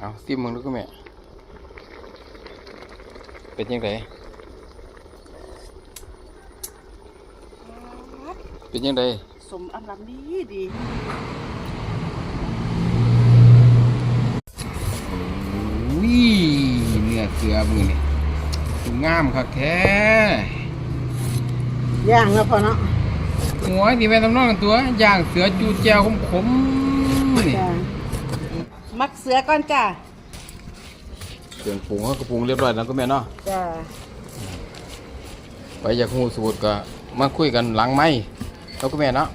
เอาซิมมึงดูก็แม่ เป็นยังไงเป็นยังไงสมอารมณ์ดีดีอุ้ยเนื้อเสือมือนี่ดูงามคักแท้ย่างแล้วพอเนาะหัวที่แม่ตำนองกันตัวย่างเสือจูแจวขมๆนี่จ้า มักเสือก่อนจ้าเครื่องปรุงเขาก็ปรุงเรียบร้อยแล้วก็แม่เนาะจ้าไปอยากหูสูตรก็มาคุยกันหลังไม้แล้วก็แม่เนาะ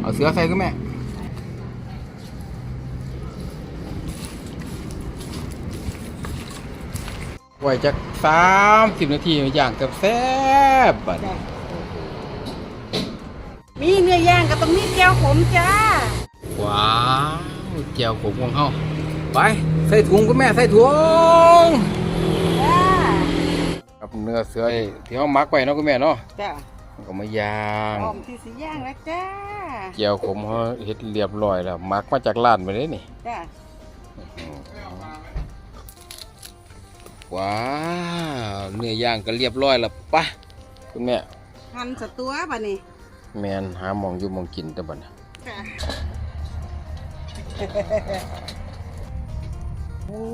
เอาเสือใส่ก็แม่ไว้จักสามสิบนาทีอย่างกับแซ่บบัดนี้ มีเนื้อย่างกับตรงนี้แก้วผมจ้า ว้าวเจียวผมของเขาไป ใส่ถุงก็แม่ใส่ถุงจ้า กับเนื้อเสือที่เขามักไว้เนาะก็แม่เนาะจ้ามันก็มาย่างหอมที่สีย่างแล้วจ้า เจียวขมเขาเฮ็ดเรียบร้อยแล้วมักมาจากร้านไปเลยนี่จ้า ว้าวเนื้อย่างก็เรียบร้อยแล้วปะคุณแม่ หั่นสตัวบ่นี่ แมนหาหมองอยู่หมองกินแต่บัดนี้จ้าโอ้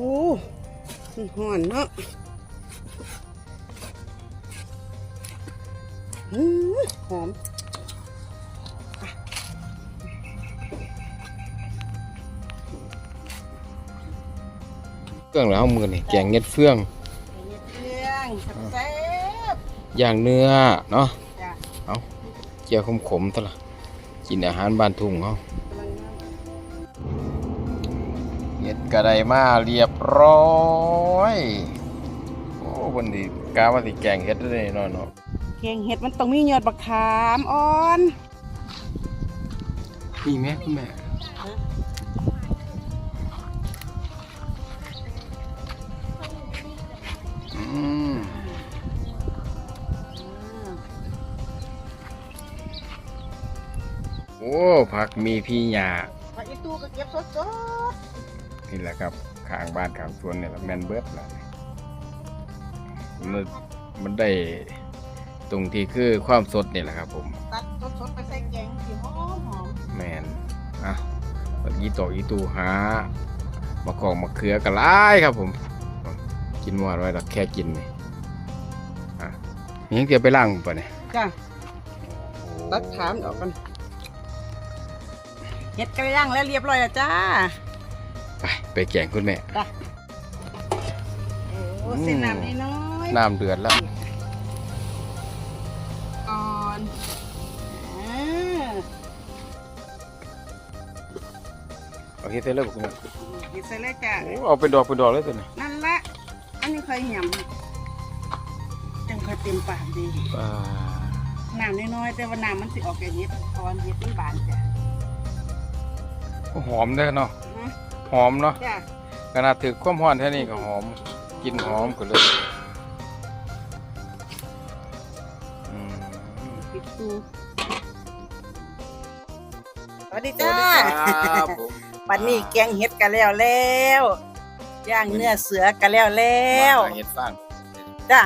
ห่อนเนาะอืมหอมเครื่องแล้วมือนี่แกงเห็ดเฟือง เรื่องแซ่บย่างเนื้อเนาะๆ จ้าเจียวขมๆตะละกินอาหารบ้านทุ่งเขากำลังงามเห็ดกระไดมาเรียบร้อยโอ้วันนี้กาว่าสิแกงเห็ดได้เนาะเนาะแกงเห็ดมันต้องมียอดบักขามอ่อนมีไหมคุณแม่ อ้ผักมีพี่หยาผักอีตู้ก็เก็บสดนี่แหละครับข้างบ้านข้างสวนเนี่ยแหละแมนเบิร์ดแหละมันมันได้ตรงที่คือความสดนี่แหละครับ ผมๆตัดสดๆไปใส่แกงสีหอมหอมแมนอะตอนนี้ต่ออีตูหามาของมาเขือกระไรครับผม กินหมดไว้แล้วแค่กินนี่อะนี่ยังเกี่ยวไปล่างปะเนี่ยจ้าตัดขามออกกันเห็ดกระย่างแล้วเรียบร้อยแล้วจ้า ไปไปแกงคุณแม่โอ้เส้นน้ำน้อยน้ำเดือดแล้วๆก่อนอ่าเอาเฮ็ดเสร็จแล้วบอกคุณแม่เห็ดใส่เลยจ้า โอ้เอาเป็นดอกเป็นดอกเลยสิเนี่ยนั่นละ อันนี้เคยหยำจังเคยเต็มปากดี อ่าน้ำน้อยๆแต่ว่าน้ำมันสิออกแก่เห็ดตอนเห็ดเป็นบานจ้ะ หอมเด้อเนาะนะหอมเนาะจ้ะขนาดถือความร้อนแค่นี้ก็หอมกินหอมกันเลยอืมปิดตูสวัสดีสจ้าวัสดีครับผมวันนี้แกงเห็ดกันแล้วแล้วย่างเนื้อเสือกันแล้วแล้วมาหาเห็ดฟางจ้ะ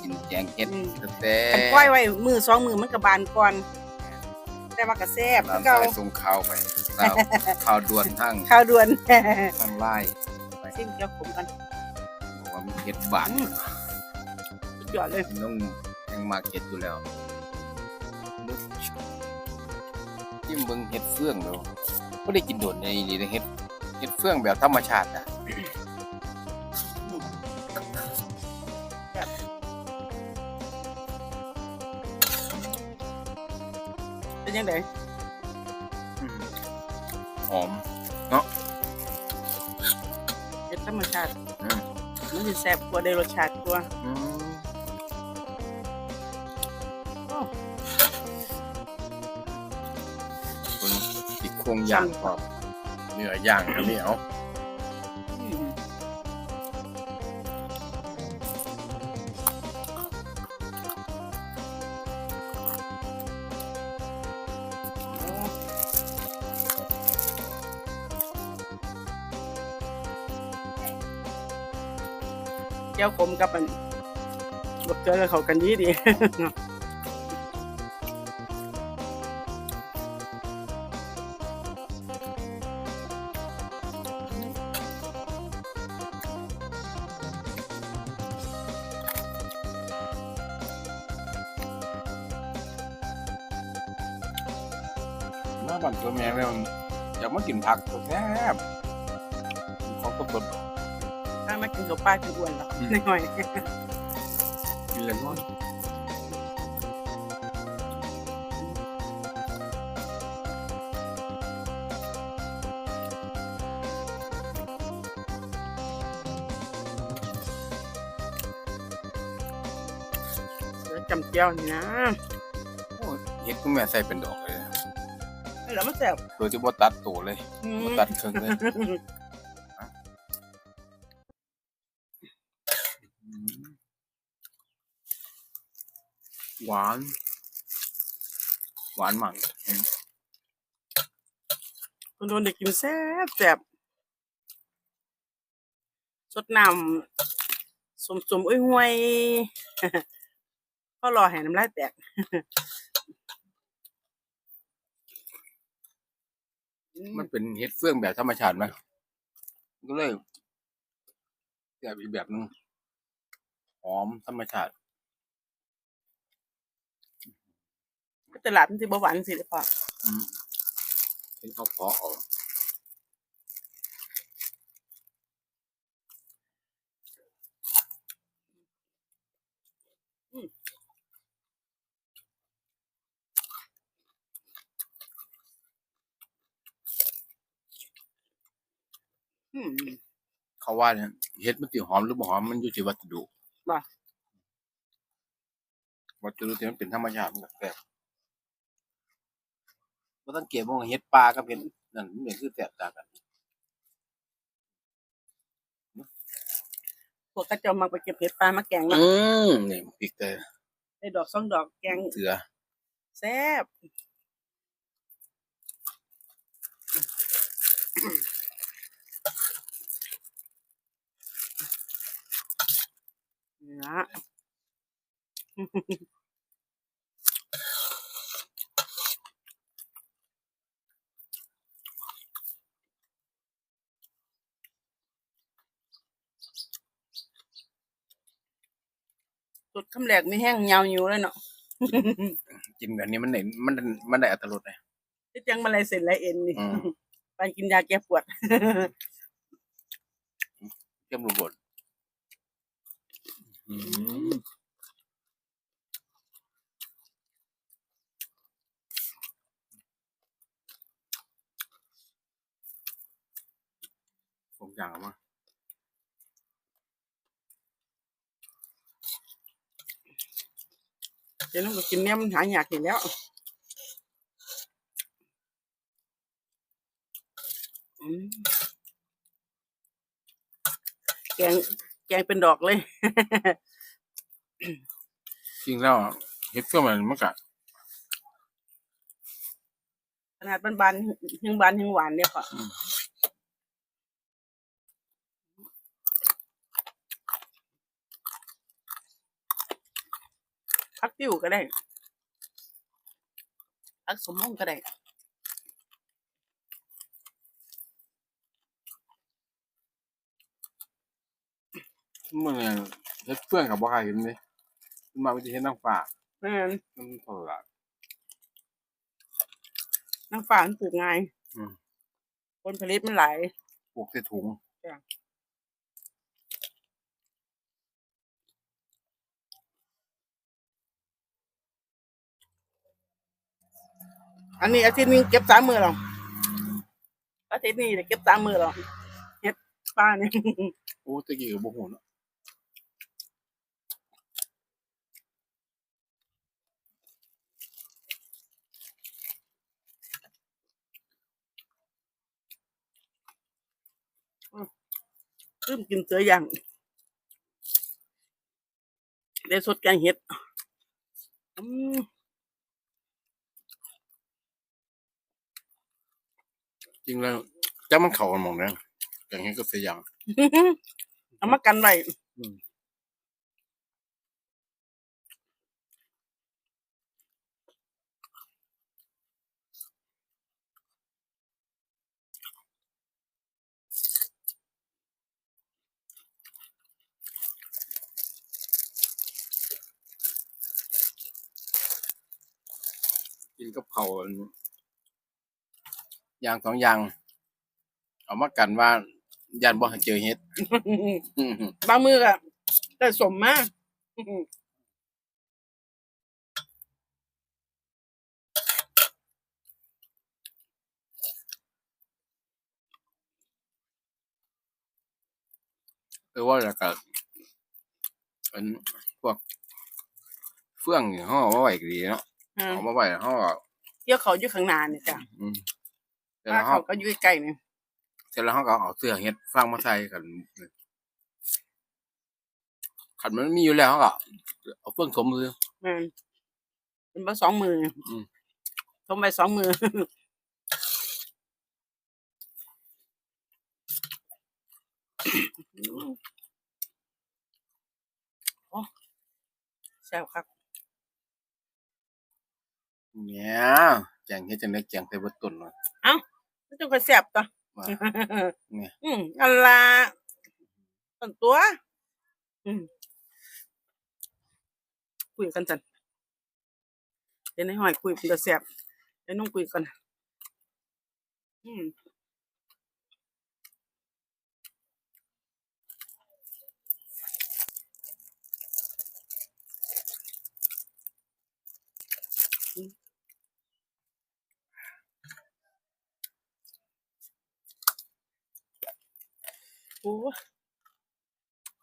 กินแกงเห็ดอืมแต่อันก้อยไว้มือสองมือมันกับบานก่อน แต่ว่ากระแซบคือน้ำเก่าสายส่งข้าวไปสาวข้าวด่วนทั้งข้าวด่วนทั้งไล่ซิมเกี๊ยวผมกันบอกว่ามีเห็ดบานสุดยอดเลยน้องยังมาเก็ตอยู่แล้วจิ้มเบิ่งเห็ดเฟืองเนาะก็ได้กินโดดในนี่เห็ดเห็ดเฟืองแบบธรรมชาติอะ เป็นยังไงหอมเป็นธรรมชาติอืมมันจะแซ่บกว่าได้รสชาติกว่าอืมโอ้เบิ่งติดโครงย่างพร้อมเนื้อย่างก็มีเอา ก้วขมกับมันบดเกลือเขากันดีดีมาบันตัวแม่แล้วอยากมากินผักตัวแซ่บ กินกับป้ากินอ้วนหรอกอืม หน่อยกินเลยมั้งเสือจำเจียวนี่นะโอ้ยเห็ดคุณแม่ใส่เป็นดอกเลยแล้วมันแซ่บโดยที่บ่ตัดตัวเลยอืบ่มตัดเครื่องเลย หวาน หวานมันอืมคนโดนเด็กกินแซ่บแซ่บสดน้ำสมสมๆอุ้ยห่วยพ่อรอให้น้ำลายแตกมันเป็นเห็ดเฟื่องแบบธรรมชาติไหมก็เลยแบบอีกแบบนึงหอมธรรมชาติ ตลาดมันสิบ่หวานสิเด้อพ่ออืมเห็นเขาเพาะออกอืมเขาว่าเนี่ยเห็ดมันติหอมหรือบ่หอมมันอยู่ที่วัสดุว่ะวัสดุที่มันเป็นธรรมชาติมันก็แซ่บ บ่ต้องเก็บว่าเห็ดปลากับเห็ดนั่นมันเป็นคือแตกต่างกันพวกกระเจอมาไปเก็บเห็ดปลามาแกงเนาะอืมนี่พริกแต่ได้ดอกสองดอกแกงเสือแซ่บนี่ละ ดคำแหลกไม่แห้งยาวอยู่เลยเนาะกินแบบนี้มันได้มันมันได้อัตรสเลยที่จังมาลายเส้นลายเอ็นนี่อืมไปกินยาแก้ปวดเข้มรูบดอืมผมอย่างเอามา ดี๋ยวน้องก็กินเนี่ยมันหายากเห็นแล้วอืมแกงแกงเป็นดอกเลยจริงแล้วเห็ดเฟื่องมันมันก็ขนาดบานบานๆยังบานยังหวานเนี่ยค่ะ พักติ้วก็ได้พักสมมงก็ได้มันเนี่ยเห็ดเฟื่องกับบ่ใครเห็นเลยมันมาวิธีเห็ดนางฟ้าแม่นมันเท่าไหร่น้ำฝานปลูกง่ายอืมผลผลิตมันหลาย ปลูกใส่ถุง อันนี้อาทิตย์หนึงเก็บสามมือหรออาทิตย์นี้เดี๋ยวเก็บสามมือหรอเฮ็ดป้าเนี่ยโอ้ตะกี้กับบ่ฮู้เนาะเริ่มกินเสืออย่างได้สดแกงเห็ดอืม จริงแล้วจ้ามันเข่ากันมองนะอย่างนี้ก็เสียอย่างเอามากันไว้กินกับเข่าอัน อย่างสองอย่าง เอามากันว่ายันบ่ให้เจอเฮ็ด บางมือก็แต่สมมากเออว่าแล้วก็อันพวก เฟื่องนี่ห่อมาไว้ก็ดีเนาะอ่าเอามาไว้แล้วห่อ เที่ยวเขาอยู่ข้างหน้าเนี่ยจ้ะอืมเส ร็จถ้าแล้วห่อเขาก็อยู่ใกล้ๆเนี่ยเสร็จแล้วห่อก็เอาเสื้อเฮ็ดฟางมาใส่กันขันมันมีอยู่แล้วเขาก็เอาเฟื่องสมมือแมันเป็นว่าสองมืออม ทมไปสองมือ โอ้แซ่บครับ เนี่ยแกงเฮ็ดจังได๋แกงใส่เบิดต้นวะ มันจะก็แซ่บต่อว่าเนี่ยอืมอันละต้นตัว อืมคุยกันจันเดี๋ยวในหอยคุยมันจะแซ่บเดี๋ยวน้องคุยกัน อืม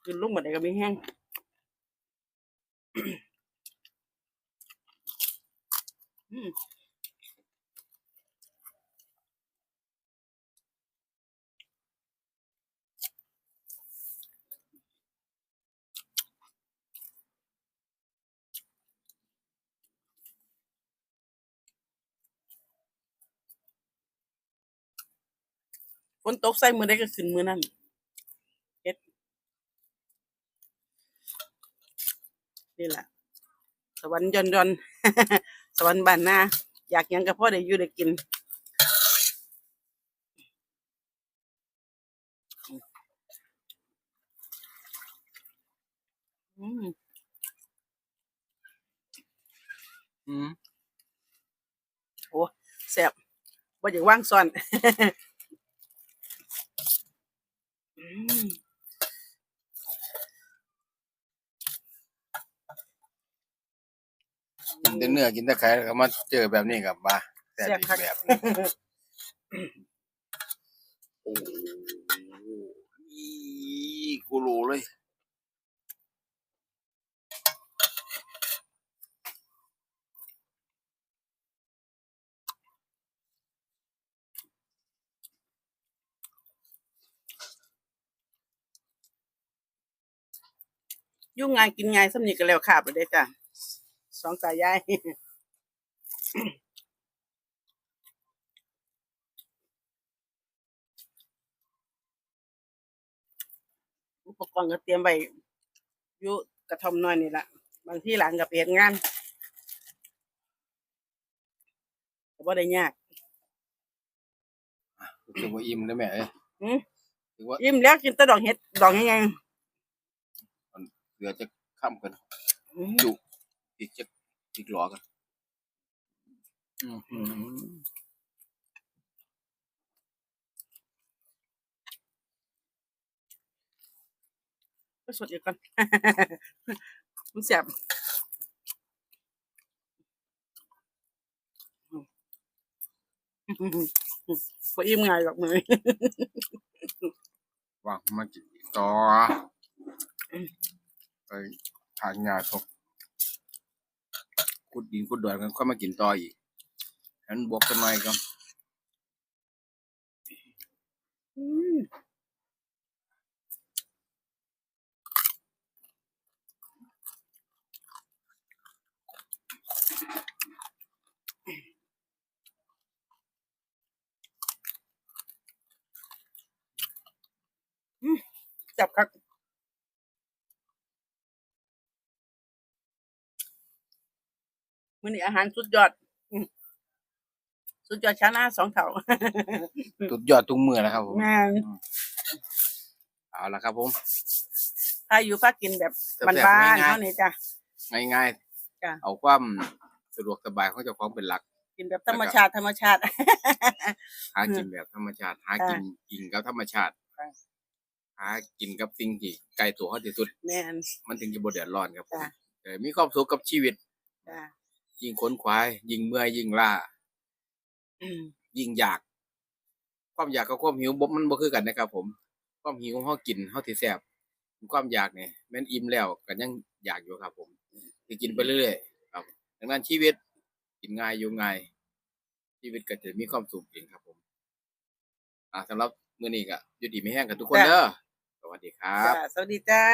กินลูกหมดเลยก็ไม่แห้งอืมฝนตกใส่มือได้ก็ขึ้นมือนั่นเฮ็ด นี่แหละสวรรค์ยอนยอนสวรรค์บ้านนาอยากหยังก็พ่อได้อยู่ได้กินอืมอืมแซ่บบ่อยากว่างซ่อนอืม กินแต่เนื้อกินแต่ไข่แล้วก็มาเจอแบบนี้กับว่าแต่แซ่บอีกคักแบบโอ้โหอีกูรู้เลย ยุ่งง่ายกินง่ายสำนีกันแล้วขาบเลยจ้ะ สองตายายอุปกรณ์ก็เตรียมไว้อยู่กระท่อมน้อยนี่ละบางที่หลังกับเฮ็ดงานแต่ว่าได้ยากถือว่าอิ่มแล้วแม่เอ้ยหืมถือว่ายิ้มแล้วกินแตะดอกเห็ดดอกยังไงเหลือจะค้ำกันอืมจุอีกจะ อีกหลอกันอื้อหือไปสดอีกก่อนมันแซ่บพออิ่มง่ายดอกมือว่างมากินต่อไปทานยาศพ กุดดินขุดดอนกันค่อยมากินต่ออีกนั้นบวกกันหน่อยก็อืมแซ่บครับ มื้อนี้อาหารสุดยอดอืมสุดยอดชาหน้าสองเท่าสุดยอดทุกมือแล้วครับผมแม่นเอาละครับผมถ้าอยู่พักกินแบบแซ่บๆบ้านๆง่ายๆเท่านี้จ้ะ ง่ายจ้ะ ๆเอาความสะดวกสบายของเจ้าของเป็นหลัก กินแบบธรรมชาติธรรมชาติ หากินแบบธรรมชาติ หากินกินกับธรรมชาติค่ะ หากินกับสิ่งที่ไกลตัวเขาที่สุด แม่น มันถึงจะบ่เดือดร้อนครับผมจ้ะ เออมีความสุขกับชีวิต จ้า ยิ่งค้นควาย ยิ่งเมื่อยยิ่งล่าอืมยิ่งอยาก ความอยากกับความหิวบ่มันบ่คือกันนะครับ ผม ความหิวเฮากินเฮาสิแซ่บความอยากเนี่ยแม่นอิ่มแล้วก็ยังอยากอยู่ครับ ผมสิกินไปเรื่อยๆครับดังนั้นชีวิตกินง่ายอยู่ง่ายชีวิตก็จะมีความสุขเองครับ ผม อ่าสำหรับมื้อนี้ก็อยู่ดีมีแห้งกันทุกคนเด้อสวัสดีครับจ้าสวัสดีจ้า